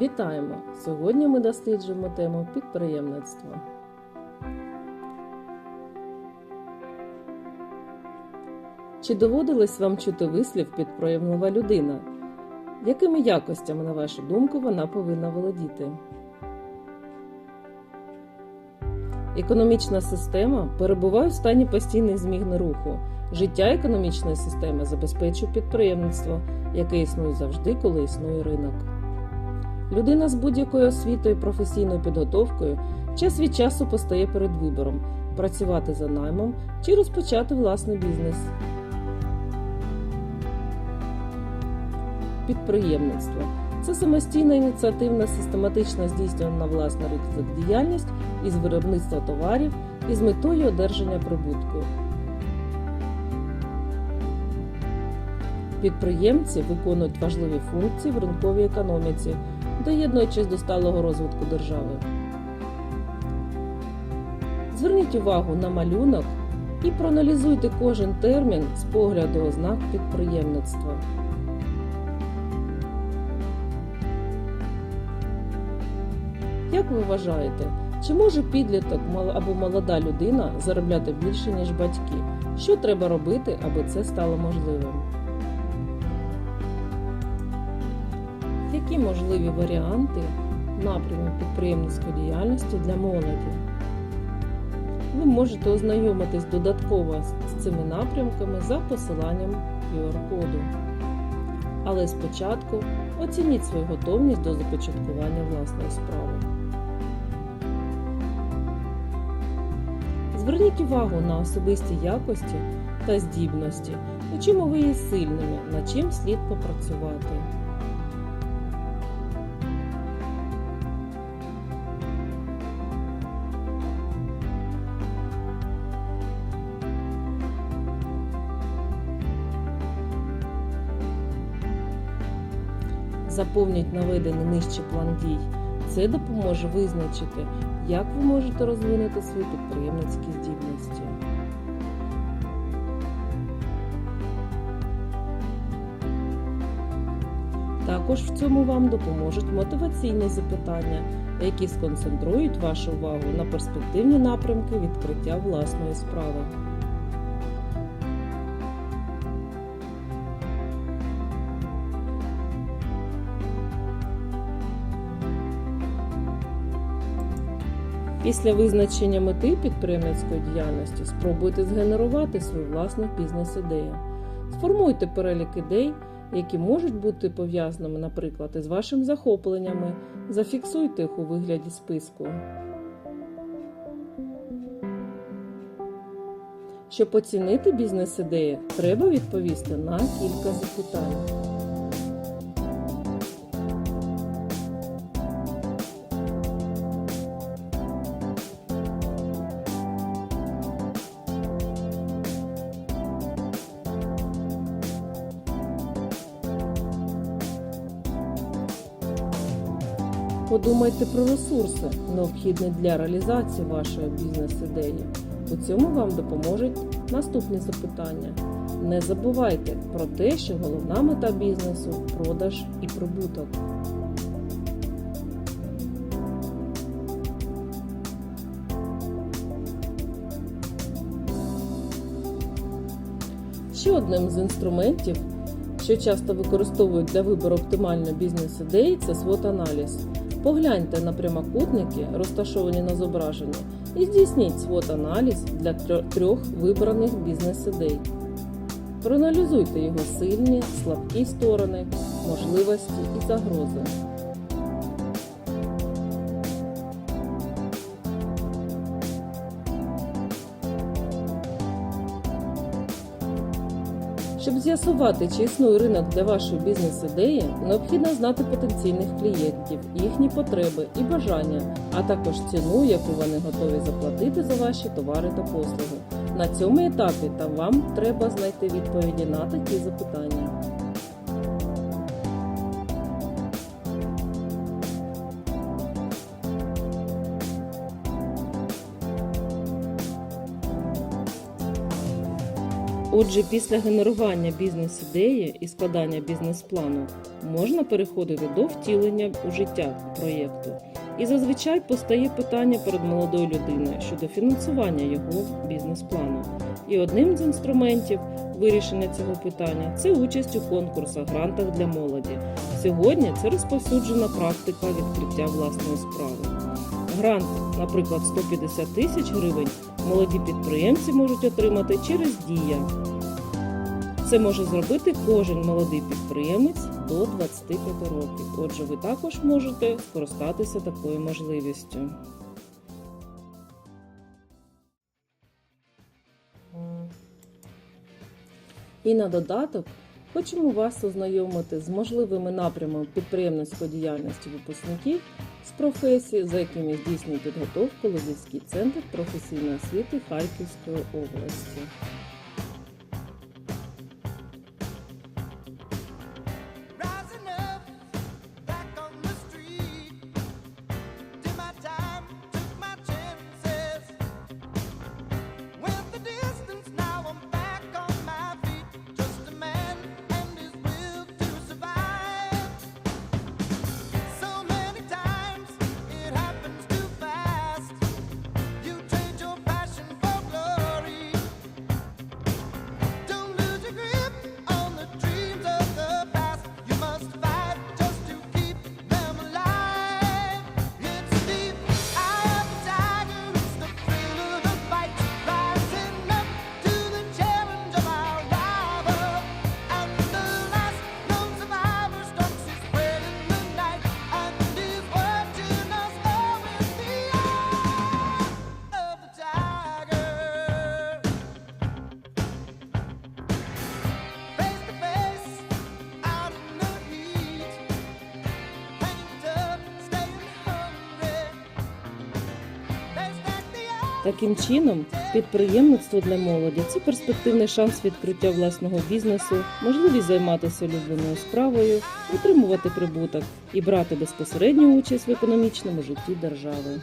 Вітаємо! Сьогодні ми досліджуємо тему підприємництва. Чи доводилось вам чути вислів підприємлива людина? Якими якостями, на вашу думку, вона повинна володіти? Економічна система перебуває в стані постійних змін руху. Життя економічної системи забезпечує підприємництво, яке існує завжди, коли існує ринок. Людина з будь-якою освітою професійною підготовкою час від часу постає перед вибором працювати за наймом чи розпочати власний бізнес. Підприємництво це самостійна ініціативна, систематично здійснювана на власний ризик діяльність із виробництва товарів із метою одержання прибутку. Підприємці виконують важливі функції в ринковій економіці, доєднуючись до сталого розвитку держави. Зверніть увагу на малюнок і проаналізуйте кожен термін з погляду ознак підприємництва. Як ви вважаєте, чи може підліток або молода людина заробляти більше, ніж батьки? Що треба робити, аби це стало можливим? Які можливі варіанти напряму підприємницької діяльності для молоді? Ви можете ознайомитись додатково з цими напрямками за посиланням QR-коду. Але спочатку оцініть свою готовність до започаткування власної справи. Зверніть увагу на особисті якості та здібності, у чому ви є сильними, над чим слід попрацювати. Заповніть наведений нижче план дій. Це допоможе визначити, як ви можете розвинути свої підприємницькі здібності. Також в цьому вам допоможуть мотиваційні запитання, які сконцентрують вашу увагу на перспективні напрямки відкриття власної справи. Після визначення мети підприємницької діяльності спробуйте згенерувати свою власну бізнес-ідею. Сформуйте перелік ідей, які можуть бути пов'язаними, наприклад, із вашими захопленнями. Зафіксуйте їх у вигляді списку. Щоб оцінити бізнес-ідею, треба відповісти на кілька запитань. Подумайте про ресурси, необхідні для реалізації вашої бізнес-ідеї. У цьому вам допоможуть наступні запитання. Не забувайте про те, що головна мета бізнесу продаж і прибуток. Ще одним з інструментів, що часто використовують для вибору оптимальної бізнес-ідеї, це свот-аналіз. Погляньте на прямокутники, розташовані на зображенні, і здійсніть свот-аналіз для трьох- вибраних бізнес-ідей. Проаналізуйте його сильні, слабкі сторони, можливості і загрози. З'ясувати, чи існує ринок для вашої бізнес-ідеї, необхідно знати потенційних клієнтів, їхні потреби і бажання, а також ціну, яку вони готові заплатити за ваші товари та послуги. На цьому етапі та вам треба знайти відповіді на такі запитання. Отже, після генерування бізнес-ідеї і складання бізнес-плану можна переходити до втілення у життя проєкту. І зазвичай постає питання перед молодою людиною щодо фінансування його бізнес-плану. І одним з інструментів вирішення цього питання це участь у конкурсах, грантах для молоді. Сьогодні це розповсюджена практика відкриття власної справи. Грант, наприклад, 150 тисяч гривень, молоді підприємці можуть отримати через дія. Це може зробити кожен молодий підприємець до 25 років. Отже, ви також можете скористатися такою можливістю. І на додаток хочемо вас ознайомити з можливими напрямами підприємницької діяльності випускників з професії, за якими здійснює підготовку Лозівський центр професійної освіти Харківської області. Таким чином, підприємництво для молоді це перспективний шанс відкриття власного бізнесу, можливість займатися улюбленою справою, отримувати прибуток і брати безпосередню участь в економічному житті держави.